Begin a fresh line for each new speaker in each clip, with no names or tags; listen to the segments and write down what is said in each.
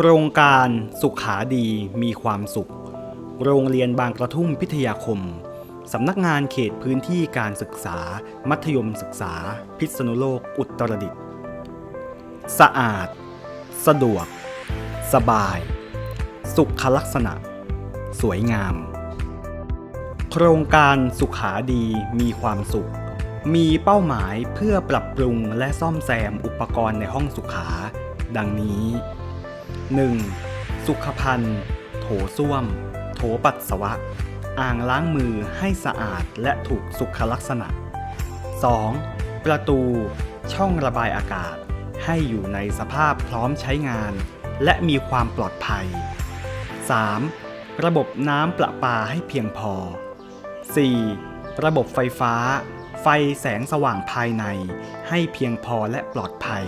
โครงการสุขาดีมีความสุข โรงเรียนบางกระทุ่มพิทยาคม สำนักงานเขตพื้นที่การศึกษา มัธยมศึกษา พิษณุโลกอุตรดิตถ์สะอาด สะดวก สบาย สุขลักษณะ สวยงาม โครงการสุขาดีมีความสุข มีเป้าหมายเพื่อปรับปรุงและซ่อมแซมอุปกรณ์ในห้องสุขา ดังนี้ 1. สุขภัณฑ์ โถส้วม โถปัสสาวะ อ่างล้างมือให้สะอาดและถูกสุขลักษณะ 2. ประตู ช่องระบายอากาศ ให้อยู่ในสภาพพร้อมใช้งาน และมีความปลอดภัย 3. ระบบน้ำประปาให้เพียงพอ 4. ระบบไฟฟ้า ไฟแสงสว่างภายใน ให้เพียงพอและปลอดภัย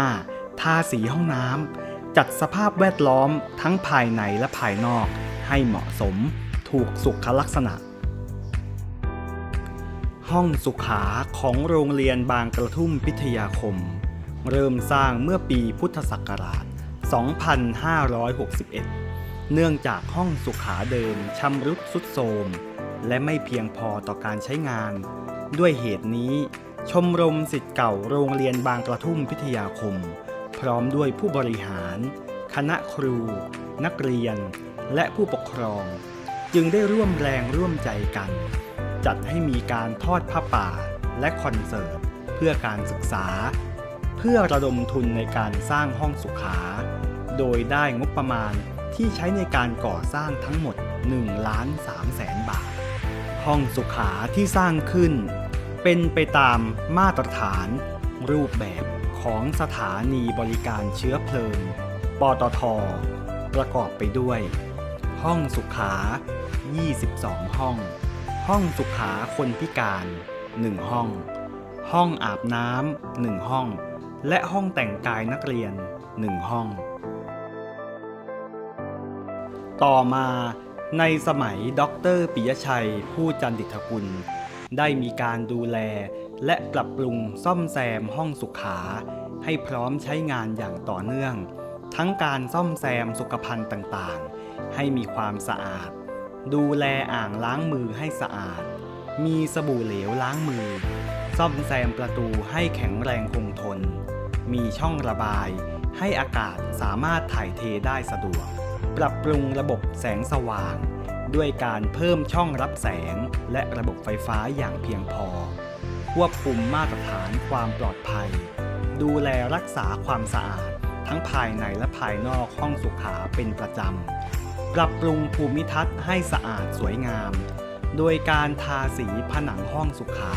5. ทาสีห้องน้ำ จัดสภาพแวดล้อมทั้งภายในและภายนอกให้เหมาะสมถูกสุขลักษณะ ห้องสุขาของโรงเรียนบางกระทุ่มพิทยาคม เริ่มสร้างเมื่อปีพุทธศักราช 2561 เนื่องจากห้องสุขาเดิมชำรุดสุดโทรมและไม่เพียงพอต่อการใช้งาน ด้วยเหตุนี้ ชมรมสิทธิ์เก่าโรงเรียนบางกระทุ่มพิทยาคม พร้อมด้วยผู้บริหาร คณะครู นักเรียน และผู้ปกครอง จึงได้ร่วมแรงร่วมใจกัน จัดให้มีการทอดผ้าป่าและคอนเสิร์ต เพื่อการศึกษา เพื่อระดมทุนในการสร้างห้องสุขา โดยได้งบประมาณที่ใช้ในการก่อสร้างทั้งหมด1ล้าน3แสนบาท ห้องสุขาที่สร้างขึ้น เป็นไปตามมาตรฐาน รูปแบบของสถานีบริการเชื้อเพลิง ปตท ประกอบไปด้วย ห้องสุขา 22 ห้อง ห้องสุขาคนพิการ 1 ห้อง ห้องอาบน้ำ 1 ห้อง และห้องแต่งกายนักเรียน 1 ห้อง ต่อมาในสมัยด็อกเตอร์ปิยชัย ผู้จันดิตกุล ได้มีการดูแล และปรับปรุงซ่อมแซมห้องสุขา ให้พร้อมใช้งานอย่างต่อเนื่อง ทั้งการซ่อมแซมสุขภัณฑ์ต่างๆ ให้มีความสะอาด ดูแลอ่างล้างมือให้สะอาด มีสบู่เหลวล้างมือ ซ่อมแซมประตูให้แข็งแรงคงทน มีช่องระบาย ให้อากาศสามารถถ่ายเทได้สะดวก ปรับปรุงระบบแสงสว่าง ด้วยการเพิ่มช่องรับแสงและระบบไฟฟ้าอย่างเพียงพอ ควบคุมมาตรฐานความปลอดภัย ดูแลรักษาความสะอาด ทั้งภายในและภายนอกห้องสุขาเป็นประจำ ปรับปรุงภูมิทัศน์ให้สะอาดสวยงาม โดยการทาสีผนังห้องสุขา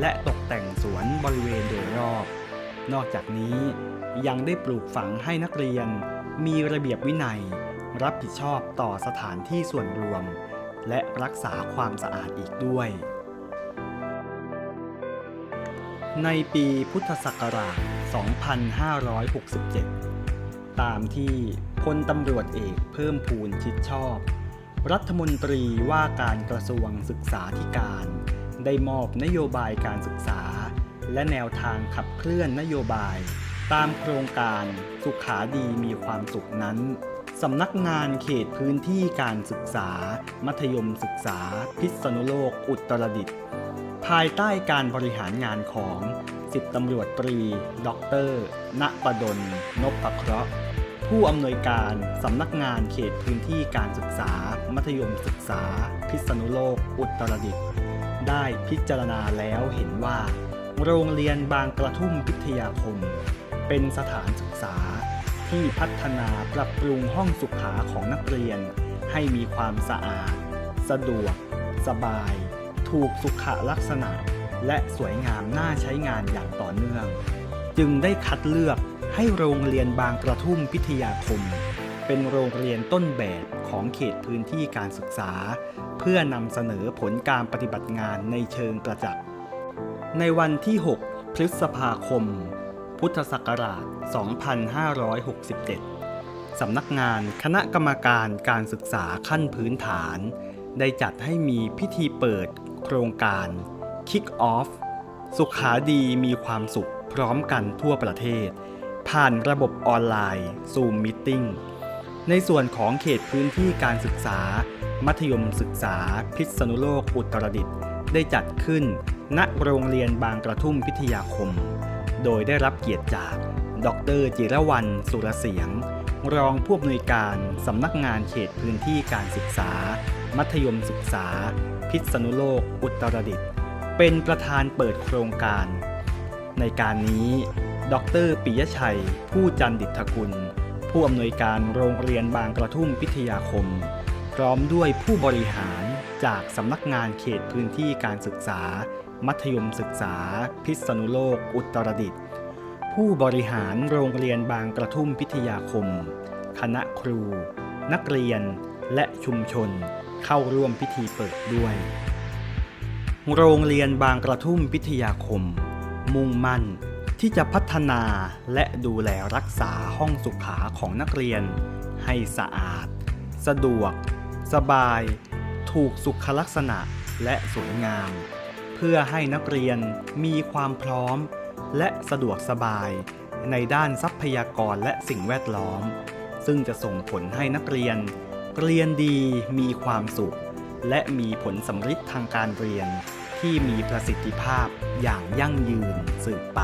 และตกแต่งสวนบริเวณโดยรอบ นอกจากนี้ยังได้ปลูกฝังให้นักเรียน มีระเบียบวินัย รับผิดชอบต่อสถานที่ส่วนรวม และรักษาความสะอาดอีกด้วย ในปีพุทธศักราช 2567 ตามที่พลตำรวจเอกเพิ่มพูนชิดชอบ รัฐมนตรีว่าการกระทรวงศึกษาธิการ ได้มอบนโยบายการศึกษา และแนวทางขับเคลื่อนนโยบาย ตามโครงการสุขาดีมีความสุขนั้นสำนักงานเขตพื้นที่การศึกษา มัธยมศึกษา พิษณุโลกอุตรดิตถ์ ภายใต้การบริหารงานของสิบตำรวจตรีด็อกเตอร์ณปดลนพเคราะห์ ผู้อำนวยการสำนักงานเขตพื้นที่การศึกษา มัธยมศึกษา พิษณุโลก อุตรดิตถ์ได้พิจารณาแล้วเห็นว่า โรงเรียนบางกระทุ่มพิทยาคม เป็นสถานศึกษาที่พัฒนาปรับปรุงห้องสุขาของนักเรียน ให้มีความสะอาด สะดวก สบาย ถูกสุขลักษณะ และสวยงามน่าใช้งานอย่างต่อเนื่อง จึงได้คัดเลือกให้โรงเรียนบางกระทุ่มพิทยาคม เป็นโรงเรียนต้นแบบของเขตพื้นที่การศึกษา เพื่อนำเสนอผลการปฏิบัติงานในเชิงประจักษ์ในวันที่ 6 พฤษภาคม พุทธศักราช 2567 สำนักงานคณะกรรมการการศึกษาขั้นพื้นฐาน ได้จัดให้มีพิธีเปิด โครงการ Kick Off สุขาดีมีความสุขพร้อมกันทั่วประเทศ ผ่านระบบออนไลน์ Zoom Meeting ในส่วนของเขตพื้นที่การศึกษา มัธยมศึกษา พิษณุโลกอุตรดิตถ์ได้จัดขึ้น ณโรงเรียนบางกระทุ่มพิทยาคม โดยได้รับเกียรติจาก ดรจิรวรรณสุรเสียง รองผู้อำนวยการสำนักงานเขตพื้นที่การศึกษา มัธยมศึกษา พิษณุโลก อุตรดิตถ์เป็นประธานเปิดโครงการ ในการนี้ ดรปิยชัย ผู้จันดิษฐกุล ผู้อำนวยการโรงเรียนบางกระทุ่มพิทยาคม พร้อมด้วยผู้บริหารจากสำนักงานเขตพื้นที่การศึกษา มัธยมศึกษา พิษณุโลก อุตรดิตถ์ผู้บริหารโรงเรียนบางกระทุ่มพิทยาคม คณะครู นักเรียนและชุมชน เข้าร่วมพิธีเปิดด้วย โรงเรียนบางกระทุ่มพิทยาคม มุ่งมั่นที่จะพัฒนาและดูแลรักษาห้องสุขาของนักเรียน ให้สะอาด สะดวก สบาย ถูกสุขลักษณะและสวยงาม เพื่อให้นักเรียนมีความพร้อม และสะดวกสบาย ในด้านทรัพยากรและสิ่งแวดล้อม ซึ่งจะส่งผลให้นักเรียน เรียนดีมีความสุข และมีผลสำฤทธิ์ทางการเรียนที่มีประสิทธิภาพอย่างยั่งยืนสืบไป